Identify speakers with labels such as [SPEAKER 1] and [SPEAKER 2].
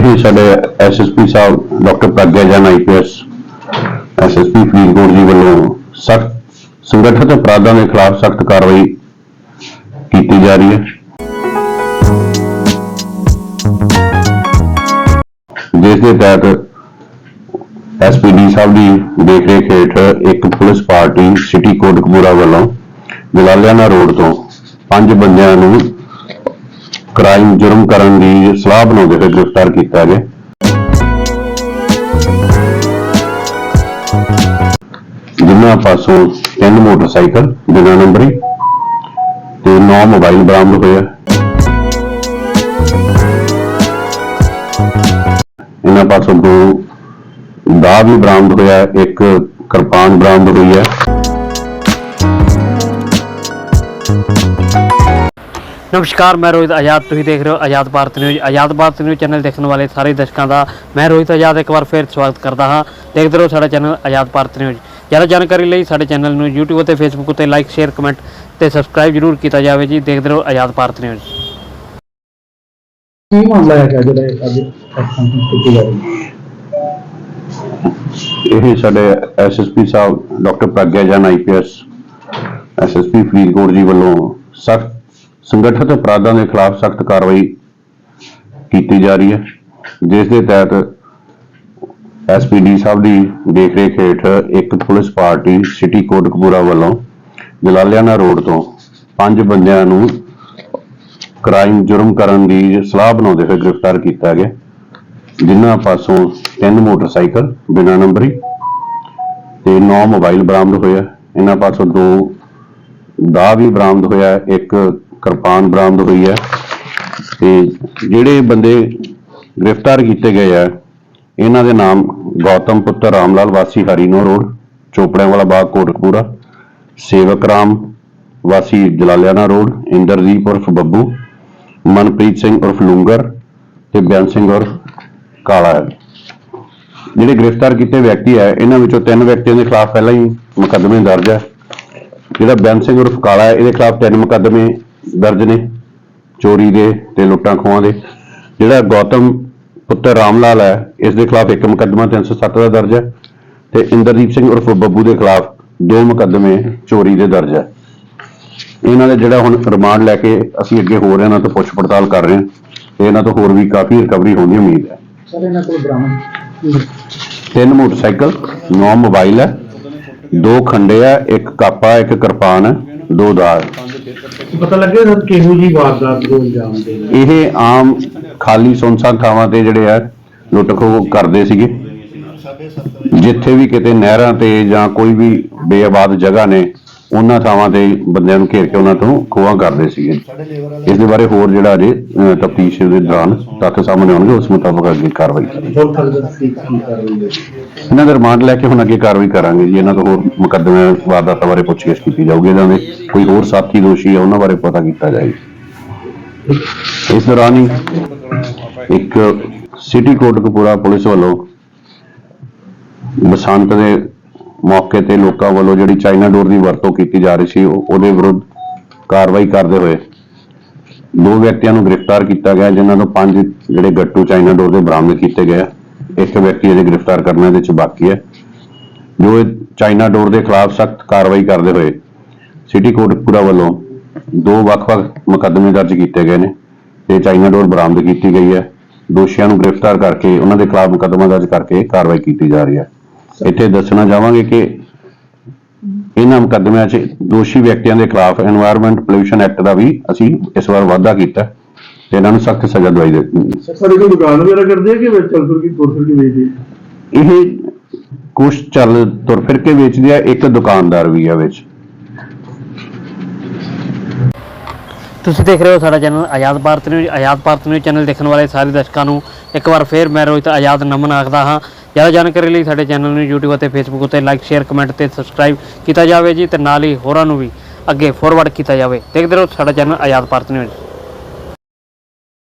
[SPEAKER 1] ਇਹ ਸਾਡੇ ਐਸਐਸਪੀ ਸਾਹਿਬ doctor Pragya Jain IPS SSP Faridkot ji ਵੱਲੋਂ ਸਖਤ ਸੰਗਠਿਤ ਅਪਰਾਧਾਂ ਦੇ ਖਿਲਾਫ ਸਖਤ ਕਾਰਵਾਈ ਕੀਤੀ ਜਾ ਰਹੀ ਹੈ। ਜਿਸ ਦੇ ਤਹਿਤ ਐਸਪੀਡੀ ਸਾਹਿਬ ਦੀ ਦੇਖਰੇਖ ਹੇਠ ਇੱਕ ਪੁਲਿਸ ਪਾਰਟੀ, ਸਿਟੀ ਕੋਟਕਪੂਰਾ ਵੱਲੋਂ ਜਲਾਲਿਆਣਾ ਰੋਡ ਤੋਂ ਪੰਜ ਬੰਦਿਆਂ ਨੂੰ ਕ੍ਰਾਈਮ ਜੁਰਮ ਕਰਨ ਦੀ ਸਲਾਹ ਬਣਾਉਂਦੇ ਹੋਏ ਗ੍ਰਿਫਤਾਰ ਕੀਤਾ ਗਿਆ। ਜਿਨ੍ਹਾਂ ਪਾਸੋਂ ਤਿੰਨ ਮੋਟਰਸਾਈਕਲ ਬਿਨਾਂ ਨੰਬਰੀ ਤੇ 9 ਮੋਬਾਈਲ ਬਰਾਮਦ ਹੋਏ ਇਹਨਾਂ ਪਾਸੋਂ ਦੋ ਦਾ ਵੀ ਬਰਾਮਦ ਹੋਇਆ ਇੱਕ ਕਿਰਪਾਨ ਬਰਾਮਦ ਹੋਈ ਹੈ
[SPEAKER 2] ਨਮਸਕਾਰ ਮੈਂ ਰੋਹਿਤ ਆਜ਼ਾਦ। ਤੁਸੀਂ ਦੇਖ ਰਹੇ ਹੋ Azad Bharat news. Azad Bharat news channel ਦੇਖਣ ਵਾਲੇ ਸਾਰੇ ਦਰਸ਼ਕਾਂ ਦਾ ਮੈਂ ਰੋਹਿਤ ਆਜ਼ਾਦ ਇੱਕ ਵਾਰ ਫਿਰ ਸਵਾਗਤ ਕਰਦਾ ਹਾਂ। ਦੇਖਦੇ ਰਹੋ ਸਾਡਾ ਚੈਨਲ ਆਜ਼ਾਦ ਭਾਰਤ ਨਿਊਜ਼। ਜ਼ਿਆਦਾ ਜਾਣਕਾਰੀ ਲਈ ਸਾਡੇ ਚੈਨਲ ਨੂੰ YouTube ਅਤੇ Facebook ਉੱਤੇ ਲਾਈਕ ਸ਼ੇਅਰ ਕਮੈਂਟ ਤੇ ਸਬਸਕ੍ਰਾਈਬ ਜਰੂਰ ਕੀਤਾ ਜਾਵੇ ਜੀ। ਦੇਖਦੇ ਰਹੋ ਆਜ਼ਾਦ ਭਾਰਤ ਨਿਊਜ਼।
[SPEAKER 3] ਕੀ ਮਾਮਲਾ ਹੈ ਜਿਹੜਾ ਇਹ ਅੱਜ? ਕੀਤੀ ਜਾ ਰਹੀ
[SPEAKER 1] ਇਹ ਸਾਡੇ ਐਸਐਸਪੀ ਸਾਹਿਬ doctor Pragya Jain IPS SSP Faridkot ji ਵੱਲੋਂ ਸਖਤ ਸੰਗਠਿਤ ਅਪਰਾਧਾਂ ਦੇ ਖਿਲਾਫ ਸਖਤ ਕਾਰਵਾਈ ਕੀਤੀ ਜਾ ਰਹੀ ਹੈ, ਜਿਸ ਦੇ ਤਹਿਤ ਐਸਪੀਡੀ ਸਾਹਿਬ ਦੀ ਦੇਖਰੇਖ ਹੇਠ ਇੱਕ ਪੁਲਿਸ ਪਾਰਟੀ ਸਿਟੀ ਕੋਟਕਪੂਰਾ ਵੱਲੋਂ ਜਲਾਲਿਆਣਾ ਰੋਡ ਤੋਂ ਪੰਜ ਬੰਦਿਆਂ ਨੂੰ ਕ੍ਰਾਈਮ ਜੁਰਮ ਕਰਨ ਦੀ ਸਲਾਹ ਬਣਾਉਂਦੇ ਹੋਏ ਗ੍ਰਿਫਤਾਰ ਕੀਤਾ ਗਿਆ, ਜਿਨ੍ਹਾਂ ਪਾਸੋਂ ਤਿੰਨ ਮੋਟਰਸਾਈਕਲ ਬਿਨਾਂ ਨੰਬਰੀ ਤੇ ਨੌ ਮੋਬਾਈਲ ਬਰਾਮਦ ਹੋਇਆ ਇਹਨਾਂ ਪਾਸੋਂ ਦੋ ਦਾ ਵੀ ਬਰਾਮਦ ਹੋਇਆ ਇੱਕ ਕਿਰਪਾਨ ਬਰਾਮਦ ਹੋਈ ਹੈ ਤੇ ਜਿਹੜੇ ਬੰਦੇ ਗ੍ਰਿਫਤਾਰ ਕੀਤੇ ਗਏ ਆ, ਇਹਨਾਂ ਦੇ ਨਾਮ ਗੌਤਮ ਪੁੱਤਰ ਰਾਮਲਾਲ ਵਾਸੀ ਹਰੀਨੋ ਰੋਡ ਚੋਪੜਿਆਂ ਵਾਲਾ ਬਾਗ, ਕੋਟਕਪੂਰਾ, ਸੇਵਕ ਰਾਮ ਵਾਸੀ ਜਲਾਲਿਆਣਾ ਰੋਡ, ਇੰਦਰਦੀਪ ਉਰਫ ਬੱਬੂ, ਮਨਪ੍ਰੀਤ ਸਿੰਘ ਉਰਫ ਲੂੰਗਰ ਤੇ ਬਿਆਨ ਸਿੰਘ ਉਰਫ ਕਾਲਾ ਹੈ। ਜਿਹੜੇ ਗ੍ਰਿਫਤਾਰ ਕੀਤੇ ਵਿਅਕਤੀ ਹੈ, ਇਹਨਾਂ ਵਿੱਚੋਂ ਤਿੰਨ ਵਿਅਕਤੀਆਂ ਦੇ ਖਿਲਾਫ ਪਹਿਲਾਂ ਹੀ ਮੁਕੱਦਮੇ ਦਰਜ ਹੈ। ਜਿਹੜਾ ਬਿਆਨ ਸਿੰਘ ਉਰਫ ਕਾਲਾ ਹੈ, ਇਹਦੇ ਖਿਲਾਫ ਤਿੰਨ ਮੁਕੱਦਮੇ ਦਰਜ ਨੇ ਚੋਰੀ ਦੇ ਤੇ ਲੁੱਟਾਂ ਖੋਹਾਂ ਦੇ। ਜਿਹੜਾ ਗੌਤਮ ਪੁੱਤਰ ਰਾਮਲਾਲ ਹੈ ਇਸ ਦੇ ਖਿਲਾਫ ਇੱਕ ਮੁਕੱਦਮਾ 307 ਦਾ ਦਰਜ ਹੈ ਤੇ ਇੰਦਰਦੀਪ ਸਿੰਘ ਉਰਫ ਬੱਬੂ ਦੇ ਖਿਲਾਫ ਦੋ ਮੁਕੱਦਮੇ ਚੋਰੀ ਦੇ ਦਰਜ ਹੈ। ਇਹਨਾਂ ਦੇ ਜਿਹੜਾ ਹੁਣ ਰਿਮਾਂਡ ਲੈ ਕੇ ਅਸੀਂ ਅੱਗੇ ਹੋਰ ਇਹਨਾਂ ਤੋਂ ਪੁੱਛ ਪੜਤਾਲ ਕਰ ਰਹੇ ਹਾਂ ਤੇ ਇਹਨਾਂ ਤੋਂ ਹੋਰ ਵੀ ਕਾਫੀ ਰਿਕਵਰੀ ਹੋਣ ਦੀ ਉਮੀਦ ਹੈ।
[SPEAKER 3] ਸਰ ਇਹਨਾਂ ਕੋਲ ਬਰਾਮਦ
[SPEAKER 1] ਤਿੰਨ ਮੋਟਰਸਾਈਕਲ ਨੌ ਮੋਬਾਈਲ ਹੈ ਦੋ ਖੰਡੇ ਆ ਇੱਕ ਕਾਪਾ ਇੱਕ ਕਿਰਪਾਨ ਹੈ। ਦੋ ਦਾਲ
[SPEAKER 3] ਪਤਾ ਲੱਗਿਆ ਸਰ ਕਿਹੋ ਜੀ ਵਾਰਦਾਤ ਨੂੰ ਅੰਜਾਮ ਦੇ
[SPEAKER 1] ਇਹ ਆਮ ਖਾਲੀ ਸੁਨਸਾਨ ਥਾਵਾਂ ਤੇ ਜਿਹੜੇ ਆ ਲੁੱਟ ਖੋਹ ਕਰਦੇ ਸੀਗੇ। ਜਿੱਥੇ ਵੀ ਕਿਤੇ ਨਹਿਰਾਂ ਤੇ ਜਾਂ ਕੋਈ ਵੀ ਬੇਆਬਾਦ ਜਗ੍ਹਾ ਨੇ ਉਹਨਾਂ ਥਾਵਾਂ ਤੇ ਬੰਦਿਆਂ ਨੂੰ ਘੇਰ ਕੇ ਉਹਨਾਂ ਤੋਂ ਖੋਹਾਂ ਕਰਦੇ ਸੀਗੇ। ਇਸ ਦੇ ਬਾਰੇ ਹੋਰ ਜਿਹੜਾ ਅਜੇ ਤਫਤੀਸ਼ ਦੇ ਦੌਰਾਨ ਤੱਥ ਸਾਹਮਣੇ ਆਉਣਗੇ, ਉਸ ਮੁਤਾਬਕ ਅੱਗੇ ਕਾਰਵਾਈ ਕਰਾਂਗੇ। ਇਹਨਾਂ ਦਾ ਰਿਮਾਂਡ ਲੈ ਕੇ ਹੁਣ ਅੱਗੇ ਕਾਰਵਾਈ ਕਰਾਂਗੇ ਜੀ। ਇਹਨਾਂ ਤੋਂ ਹੋਰ ਮੁਕੱਦਮੇ ਵਾਰਦਾਤਾਂ ਬਾਰੇ ਪੁੱਛਗਿੱਛ ਕੀਤੀ ਜਾਊਗੀ। ਇਹਨਾਂ ਦੇ ਕੋਈ ਹੋਰ ਸਾਥੀ ਦੋਸ਼ੀ ਹੈ ਉਹਨਾਂ ਬਾਰੇ ਪਤਾ ਕੀਤਾ ਜਾਏਗਾ ਇਸ ਦੌਰਾਨ ਹੀ ਇੱਕ ਸਿਟੀ ਕੋਟਕਪੂਰਾ ਪੁਲਿਸ ਵੱਲੋਂ ਬਸੰਤ ਦੇ ਮੌਕੇ ਤੇ ਲੋਕਾਂ ਵੱਲੋਂ ਜਿਹੜੀ ਚਾਈਨਾ ਡੋਰ ਦੀ ਵਰਤੋਂ ਕੀਤੀ ਜਾ ਰਹੀ ਸੀ, ਉਹ- ਉਹਦੇ ਵਿਰੁੱਧ ਕਾਰਵਾਈ ਕਰਦੇ ਹੋਏ ਦੋ ਵਿਅਕਤੀਆਂ ਨੂੰ ਗ੍ਰਿਫਤਾਰ ਕੀਤਾ ਗਿਆ, ਜਿਨ੍ਹਾਂ ਤੋਂ ਪੰਜ ਜਿਹੜੇ ਗੱਟੂ ਚਾਈਨਾ ਡੋਰ ਦੇ ਬਰਾਮਦ ਕੀਤੇ ਗਏ ਆ। ਇੱਕ ਵਿਅਕਤੀ ਅਜੇ ਗ੍ਰਿਫਤਾਰ ਕਰਨਾ ਇਹਦੇ ਚ ਬਾਕੀ ਹੈ। ਜੋ ਇਹ ਚਾਈਨਾ ਡੋਰ ਦੇ ਖਿਲਾਫ ਸਖਤ ਕਾਰਵਾਈ ਕਰਦੇ ਹੋਏ ਸਿਟੀ ਕੋਟਕਪੂਰਾ ਵੱਲੋਂ ਦੋ ਵੱਖ-ਵੱਖ ਮੁਕੱਦਮੇ ਦਰਜ ਕੀਤੇ ਗਏ ਨੇ, ਤੇ ਚਾਈਨਾ ਡੋਰ ਬਰਾਮਦ ਕੀਤੀ ਗਈ ਹੈ। ਦੋਸ਼ੀਆਂ ਨੂੰ ਗ੍ਰਿਫਤਾਰ ਕਰਕੇ ਉਹਨਾਂ ਦੇ ਖਿਲਾਫ ਮੁਕੱਦਮਾ ਦਰਜ ਕਰਕੇ ਕਾਰਵਾਈ ਕੀਤੀ ਜਾ ਰਹੀ ਹੈ। ਇੱਥੇ ਦੱਸਣਾ ਚਾਹਾਂਗੇ ਕਿ ਇਹਨਾਂ ਮੁਕੱਦਮਿਆਂ 'ਚ ਦੋਸ਼ੀ ਵਿਅਕਤੀਆਂ ਦੇ ਖਿਲਾਫ এনवायरमेंट ਪੋਲੂਸ਼ਨ ਐਕਟ ਦਾ ਵੀ ਅਸੀਂ ਇਸ ਵਾਰ ਵਾਅਦਾ ਕੀਤਾ ਤੇ ਇਹਨਾਂ ਨੂੰ ਸਖਤ ਸਜ਼ਾ ਦਵਾਈ ਦੇ
[SPEAKER 3] ਸਾਡੇ ਕੋਲ ਦੁਕਾਨ ਵਗੈਰਾ ਕਰਦੇ ਆ ਕਿ ਚਲਪੁਰ ਕੀ ਤੁਰ ਕੇ
[SPEAKER 1] ਇਹ ਕੁਝ ਚੱਲ ਤੁਰ ਫਿਰ ਕੇ ਵੇਚਦੇ ਆ ਇੱਕ ਦੁਕਾਨਦਾਰ ਵੀ ਆ ਵਿੱਚ।
[SPEAKER 2] ਤੁਸੀਂ ਦੇਖ ਰਹੇ ਹੋ ਸਾਡਾ channel Azad Bharat news Azad Bharat news channel ਦੇਖਣ ਵਾਲੇ ਸਾਰੇ ਦਰਸ਼ਕਾਂ ਨੂੰ ਇੱਕ ਵਾਰ ਫੇਰ ਮੈਂ ਰੋਹਿਤ ਆਜ਼ਾਦ ਨਮਨ ਆਖਦਾ ਹਾਂ। ਜ਼ਿਆਦਾ ਜਾਣਕਾਰੀ ਲਈ ਸਾਡੇ ਚੈਨਲ ਨੂੰ YouTube ਅਤੇ Facebook ਉੱਤੇ ਲਾਈਕ ਸ਼ੇਅਰ ਕਮੈਂਟ ਤੇ ਸਬਸਕ੍ਰਾਈਬ ਕੀਤਾ ਜਾਵੇ ਜੀ ਤੇ ਨਾਲ ਹੀ ਹੋਰਾਂ ਨੂੰ ਵੀ ਅੱਗੇ ਫੋਰਵਰਡ ਕੀਤਾ ਜਾਵੇ। ਦੇਖਦੇ ਰਹੋ ਸਾਡਾ ਚੈਨਲ ਆਜ਼ਾਦ ਭਾਰਤ ਨਿਊਜ਼।